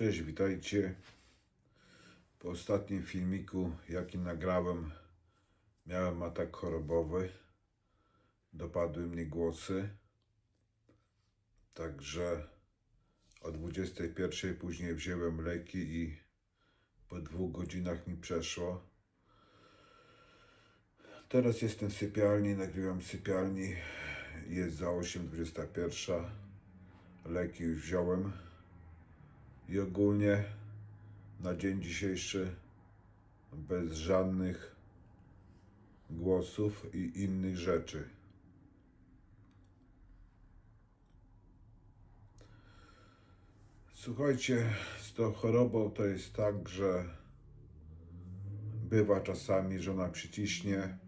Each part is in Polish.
Cześć, witajcie. Po ostatnim filmiku, jaki nagrałem, miałem atak chorobowy. Dopadły mnie głosy. Także o 21 później wziąłem leki i po dwóch godzinach mi przeszło. Teraz jestem w sypialni, nagrywam w sypialni. Jest za 8.21. Leki już wziąłem. I ogólnie na dzień dzisiejszy bez żadnych głosów i innych rzeczy. Słuchajcie, z tą chorobą to jest tak, że bywa czasami, że ona przyciśnie,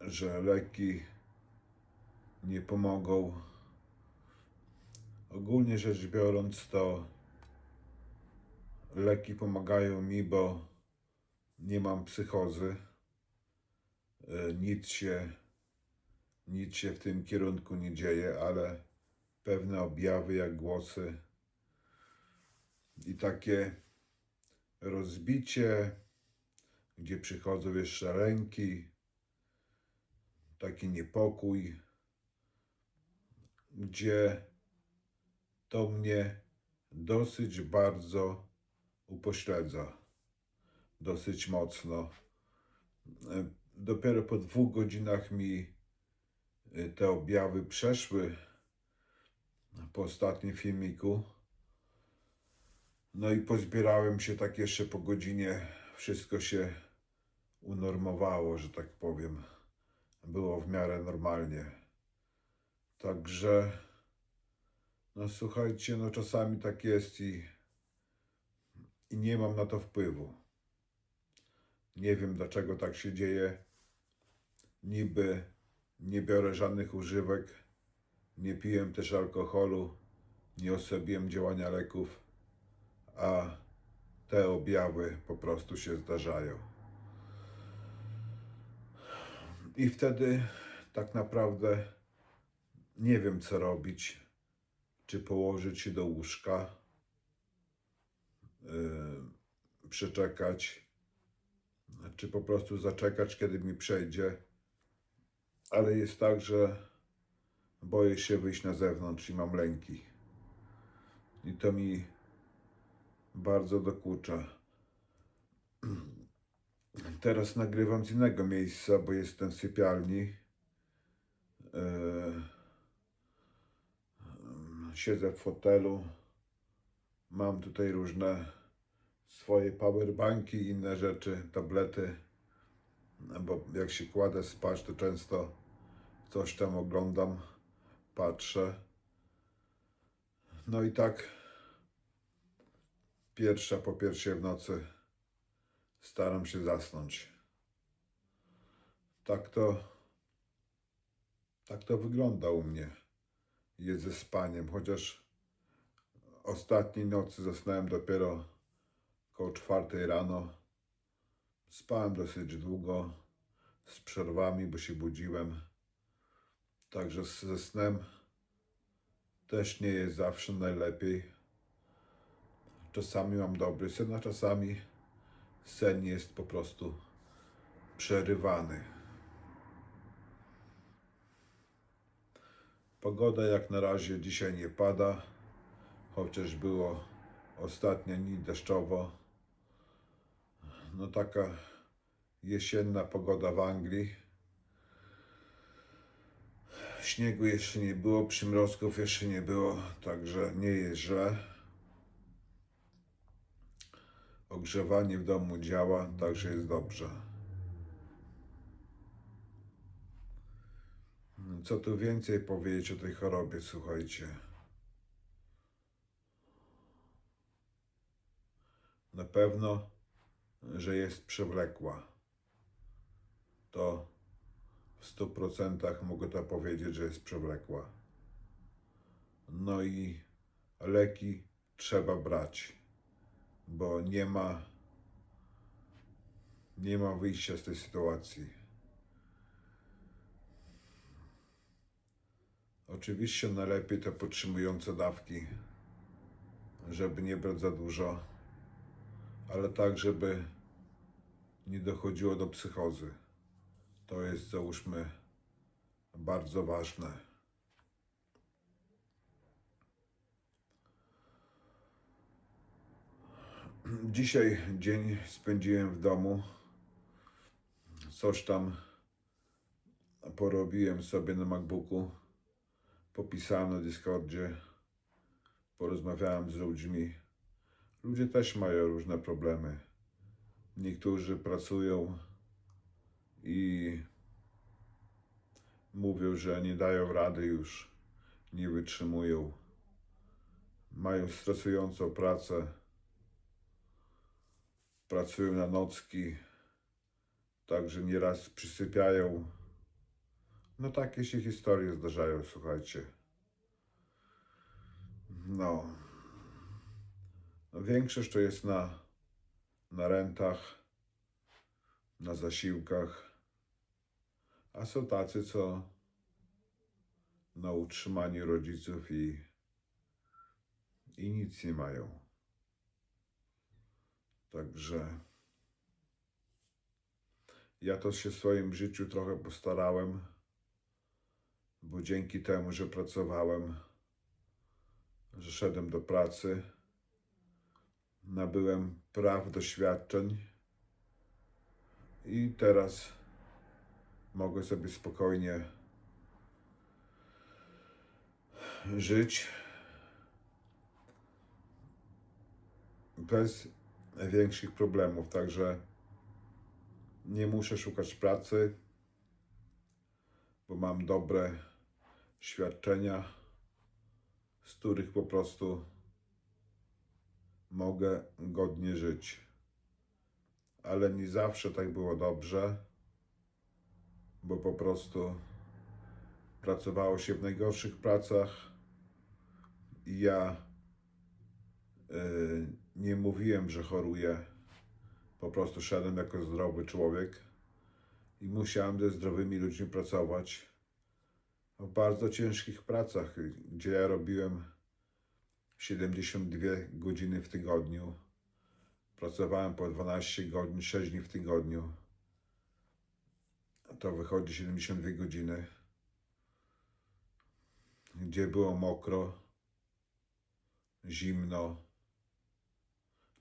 że leki nie pomogą. Ogólnie rzecz biorąc, to leki pomagają mi, bo nie mam psychozy. E, Nic się, nic się w tym kierunku nie dzieje, ale pewne objawy jak głosy i takie rozbicie, gdzie przychodzą jeszcze ręki, taki niepokój, gdzie to mnie dosyć bardzo upośledza. Dosyć mocno. Dopiero po dwóch godzinach mi e, te objawy przeszły po ostatnim filmiku. No i pozbierałem się tak jeszcze po godzinie. Wszystko się unormowało, że tak powiem. Było w miarę normalnie. Także. No słuchajcie, no czasami tak jest i, i nie mam na to wpływu. Nie wiem dlaczego tak się dzieje. Niby nie biorę żadnych używek, nie piję też alkoholu, nie osłabiłem działania leków, a te objawy po prostu się zdarzają. I wtedy tak naprawdę nie wiem co robić czy położyć się do łóżka, yy, przeczekać, czy po prostu zaczekać, kiedy mi przejdzie. Ale jest tak, że boję się wyjść na zewnątrz i mam lęki. I to mi bardzo dokucza. Teraz nagrywam z innego miejsca, bo jestem w sypialni. Yy, siedzę w fotelu. Mam tutaj różne swoje powerbanki inne rzeczy, tablety. Bo jak się kładę spać, to często coś tam oglądam, patrzę. No i tak pierwsza po pierwszej w nocy staram się zasnąć. Tak to tak to wygląda u mnie jest ze spaniem, chociaż ostatniej nocy zasnąłem dopiero koło czwartej rano. Spałem dosyć długo, z przerwami, bo się budziłem. Także ze snem też nie jest zawsze najlepiej. Czasami mam dobry sen, a czasami sen jest po prostu przerywany. Pogoda jak na razie dzisiaj nie pada, chociaż było ostatnie dni deszczowo. No taka jesienna pogoda w Anglii. Śniegu jeszcze nie było, przymrozków jeszcze nie było, także nie jest źle. Ogrzewanie w domu działa, także jest dobrze. Co tu więcej powiedzieć o tej chorobie, słuchajcie. Na pewno, że jest przewlekła. To w stu procentach mogę to powiedzieć, że jest przewlekła. No i leki trzeba brać, bo nie ma nie ma wyjścia z tej sytuacji. Oczywiście najlepiej te podtrzymujące dawki żeby nie brać za dużo, ale tak, żeby nie dochodziło do psychozy. To jest, załóżmy, bardzo ważne. Dzisiaj dzień spędziłem w domu. Coś tam porobiłem sobie na MacBooku. Popisałem na Discordzie. Porozmawiałem z ludźmi. Ludzie też mają różne problemy. Niektórzy pracują i mówią, że nie dają rady już, nie wytrzymują. Mają stresującą pracę, pracują na nocki, także nieraz przysypiają. No takie się historie zdarzają, słuchajcie. No. no większość to jest na, na rentach, na zasiłkach, a są tacy, co na utrzymaniu rodziców i, i nic nie mają. Także ja to się w swoim życiu trochę postarałem, bo dzięki temu, że pracowałem, że szedłem do pracy, nabyłem praw doświadczeń i teraz mogę sobie spokojnie żyć bez większych problemów. Także nie muszę szukać pracy, bo mam dobre świadczenia, z których po prostu mogę godnie żyć. Ale nie zawsze tak było dobrze, bo po prostu pracowało się w najgorszych pracach i ja yy, nie mówiłem, że choruję. Po prostu szedłem jako zdrowy człowiek i musiałem ze zdrowymi ludźmi pracować w bardzo ciężkich pracach, gdzie ja robiłem 72 godziny w tygodniu. Pracowałem po 12 godzin, 6 dni w tygodniu. To wychodzi 72 godziny. Gdzie było mokro, zimno,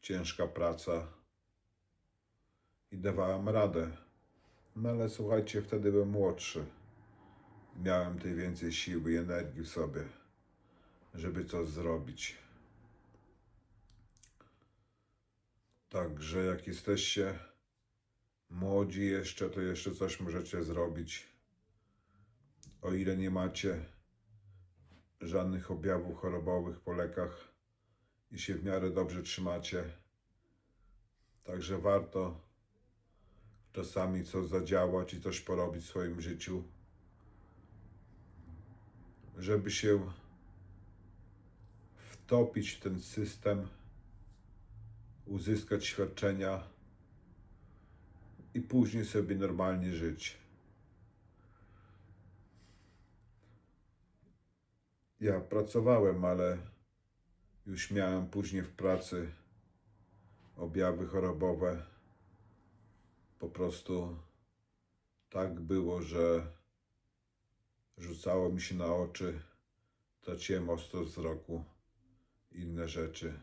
ciężka praca i dawałem radę. No ale słuchajcie, wtedy byłem młodszy. Miałem tej więcej siły i energii w sobie, żeby coś zrobić. Także jak jesteście młodzi jeszcze, to jeszcze coś możecie zrobić. O ile nie macie żadnych objawów chorobowych po lekach i się w miarę dobrze trzymacie. Także warto czasami coś zadziałać i coś porobić w swoim życiu, żeby się wtopić w ten system, uzyskać świadczenia i później sobie normalnie żyć. Ja pracowałem, ale już miałem później w pracy objawy chorobowe. Po prostu tak było, że rzucało mi się na oczy, traciłem ostrość wzroku, inne rzeczy.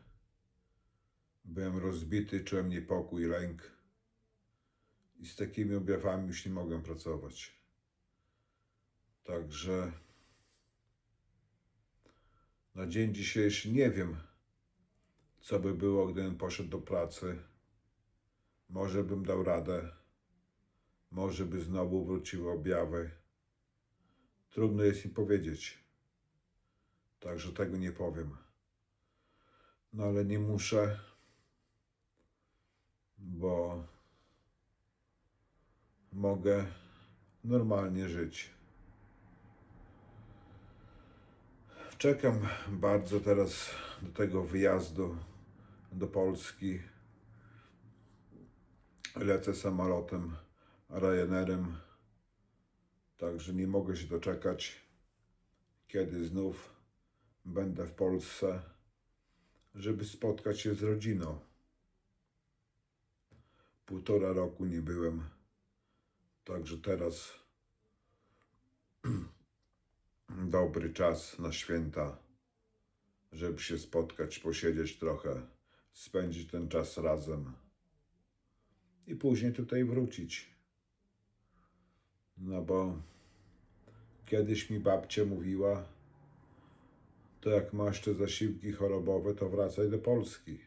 Byłem rozbity, czułem niepokój, lęk. I z takimi objawami już nie mogłem pracować. Także na dzień dzisiejszy nie wiem, co by było, gdybym poszedł do pracy. Może bym dał radę. Może by znowu wróciły objawy. Trudno jest mi powiedzieć. Także tego nie powiem. No ale nie muszę, bo mogę normalnie żyć. Czekam bardzo teraz do tego wyjazdu do Polski. Lecę samolotem Ryanerem, także nie mogę się doczekać, kiedy znów będę w Polsce, żeby spotkać się z rodziną. Półtora roku nie byłem, także teraz dobry czas na święta, żeby się spotkać, posiedzieć trochę, spędzić ten czas razem i później tutaj wrócić. No bo kiedyś mi babcia mówiła, to jak masz te zasiłki chorobowe, to wracaj do Polski.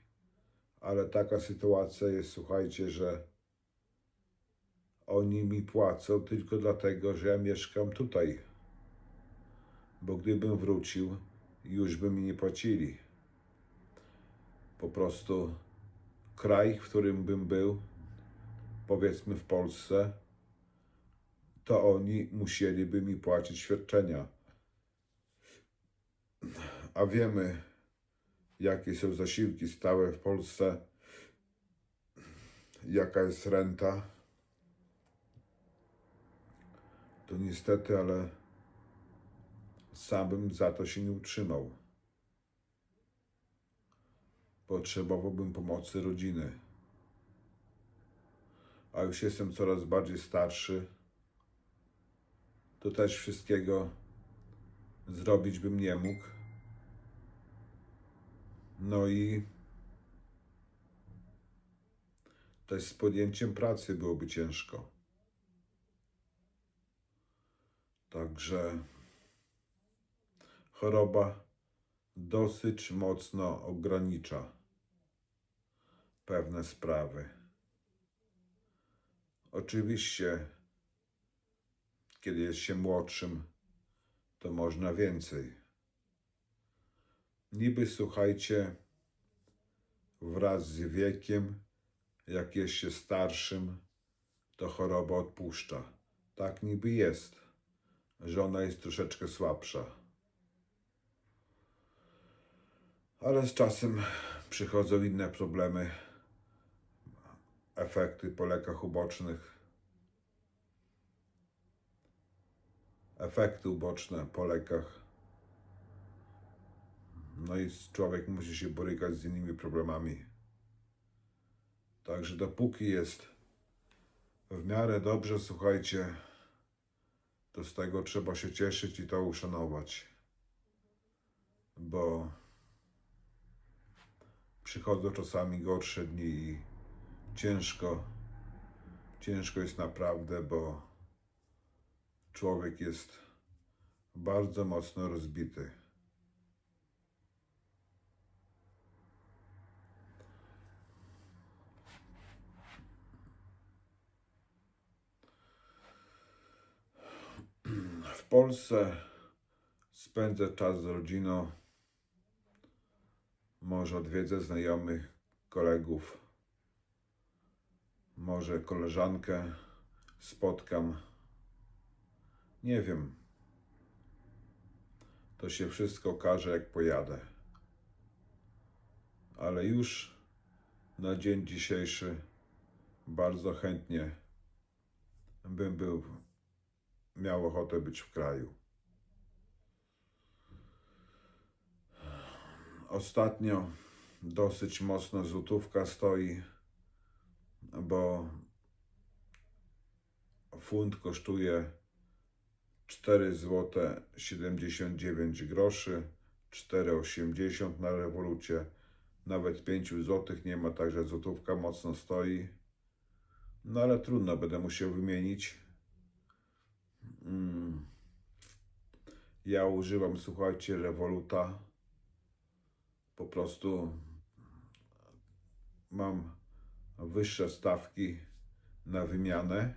Ale taka sytuacja jest, słuchajcie, że oni mi płacą tylko dlatego, że ja mieszkam tutaj. Bo gdybym wrócił, już by mi nie płacili. Po prostu kraj, w którym bym był, powiedzmy w Polsce, to oni musieliby mi płacić świadczenia. A wiemy, jakie są zasiłki stałe w Polsce, jaka jest renta. To niestety, ale sam bym za to się nie utrzymał. Potrzebowałbym pomocy rodziny. A już jestem coraz bardziej starszy. To też wszystkiego zrobić bym nie mógł. No i też z podjęciem pracy byłoby ciężko. Także choroba dosyć mocno ogranicza pewne sprawy. Oczywiście, kiedy jest się młodszym, to można więcej. Niby słuchajcie, wraz z wiekiem, jak jest się starszym, to choroba odpuszcza. Tak niby jest, że ona jest troszeczkę słabsza. Ale z czasem przychodzą inne problemy, efekty po lekach ubocznych, efekty uboczne po lekach. No i człowiek musi się borykać z innymi problemami. Także dopóki jest w miarę dobrze, słuchajcie, to z tego trzeba się cieszyć i to uszanować. Bo przychodzą czasami gorsze dni i ciężko, ciężko jest naprawdę, bo człowiek jest bardzo mocno rozbity. W Polsce spędzę czas z rodziną. Może odwiedzę znajomych, kolegów. Może koleżankę spotkam. Nie wiem. To się wszystko okaże, jak pojadę. Ale już na dzień dzisiejszy bardzo chętnie bym był, miał ochotę być w kraju. Ostatnio dosyć mocno złotówka stoi, bo funt kosztuje 4 zł 79 groszy, 4,80 na rewolucie, nawet 5 zł nie ma, także złotówka mocno stoi. No ale trudno, będę musiał wymienić. Mm. Ja używam, słuchajcie, rewoluta. Po prostu mam wyższe stawki na wymianę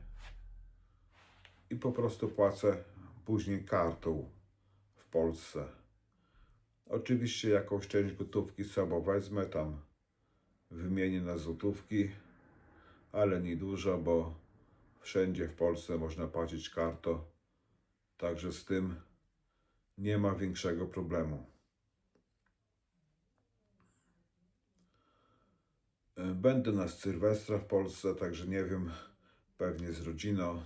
i po prostu płacę później kartą w Polsce. Oczywiście jakąś część gotówki sobą wezmę tam, wymienię na złotówki, ale nie dużo, bo wszędzie w Polsce można płacić kartą, także z tym nie ma większego problemu. Będę na Sylwestra w Polsce, także nie wiem, pewnie z rodziną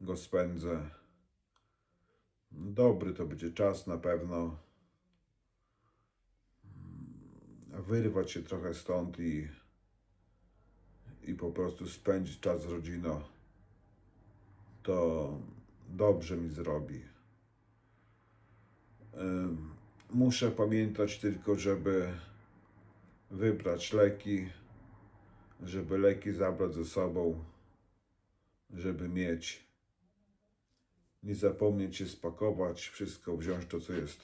go spędzę. Dobry to będzie czas na pewno. wyrwać się trochę stąd i, i po prostu spędzić czas z rodziną, to dobrze mi zrobi. Muszę pamiętać tylko, żeby wybrać leki, żeby leki zabrać ze sobą, żeby mieć. Nie zapomnieć się spakować, wszystko wziąć to, co jest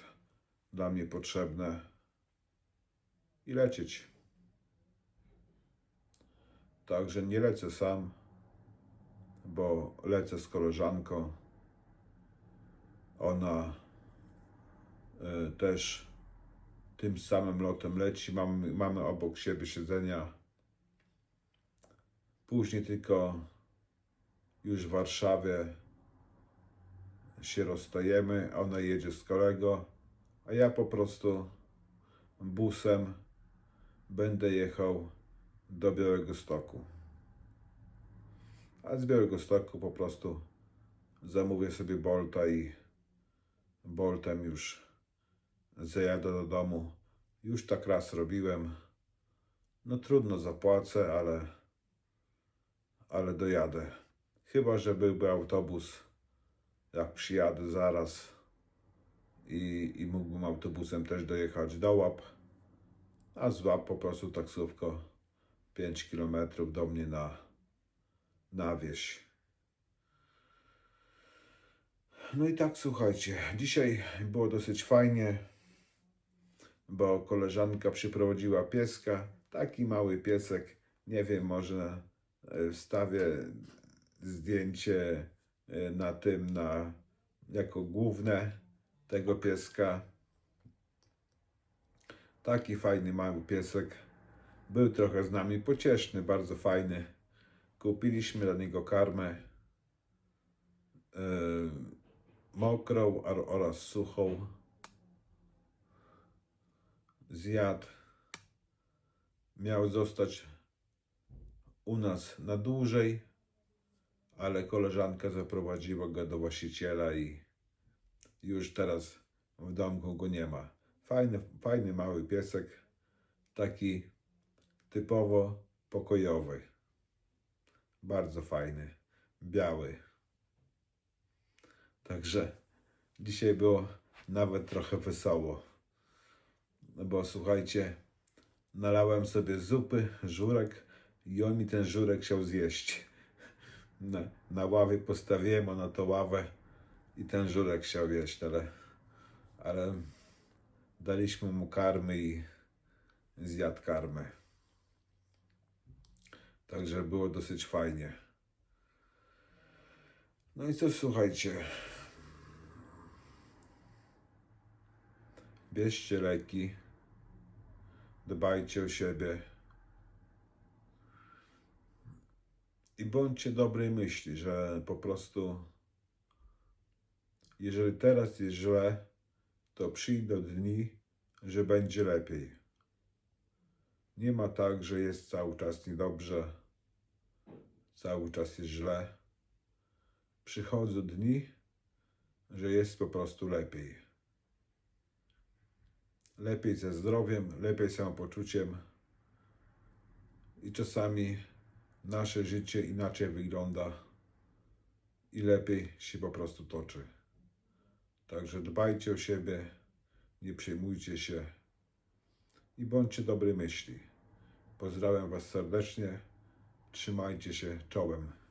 dla mnie potrzebne i lecieć. Także nie lecę sam, bo lecę z koleżanką. Ona e, też tym samym lotem leci. Mamy, mamy obok siebie siedzenia. Później tylko już w Warszawie się rozstajemy. Ona jedzie z kolego, a ja po prostu busem będę jechał do Białego Stoku. A z Białego Stoku po prostu zamówię sobie Bolta i Boltem już zajadę do domu. Już tak raz robiłem. No trudno zapłacę, ale ale dojadę. Chyba, że byłby autobus, jak przyjadę zaraz i, i mógłbym autobusem też dojechać do łap, a z łap po prostu taksówko 5 km do mnie na, na wieś. No i tak, słuchajcie, dzisiaj było dosyć fajnie, bo koleżanka przyprowadziła pieska, taki mały piesek, nie wiem, może e, wstawię zdjęcie na tym, na, jako główne tego pieska. Taki fajny mały piesek. Był trochę z nami pocieszny, bardzo fajny. Kupiliśmy dla niego karmę e, mokrą oraz suchą. Zjadł. Miał zostać u nas na dłużej, ale koleżanka zaprowadziła go do właściciela i już teraz w domku go nie ma. Fajny, fajny mały piesek, taki typowo pokojowy. Bardzo fajny, biały. Także dzisiaj było nawet trochę wesoło. No bo słuchajcie, nalałem sobie zupy, żurek i on mi ten żurek chciał zjeść. Na, na ławie postawiłem go na tą ławę i ten żurek chciał jeść, ale, ale daliśmy mu karmy i zjadł karmę. Także było dosyć fajnie. No i co słuchajcie. Bierzcie leki. Dbajcie o siebie. I bądźcie dobrej myśli, że po prostu jeżeli teraz jest źle, to przyjdą dni, że będzie lepiej. Nie ma tak, że jest cały czas niedobrze, cały czas jest źle. Przychodzą dni, że jest po prostu lepiej. Lepiej ze zdrowiem, lepiej samopoczuciem. I czasami nasze życie inaczej wygląda i lepiej się po prostu toczy. Także dbajcie o siebie, nie przejmujcie się i bądźcie dobrej myśli. Pozdrawiam Was serdecznie. Trzymajcie się czołem.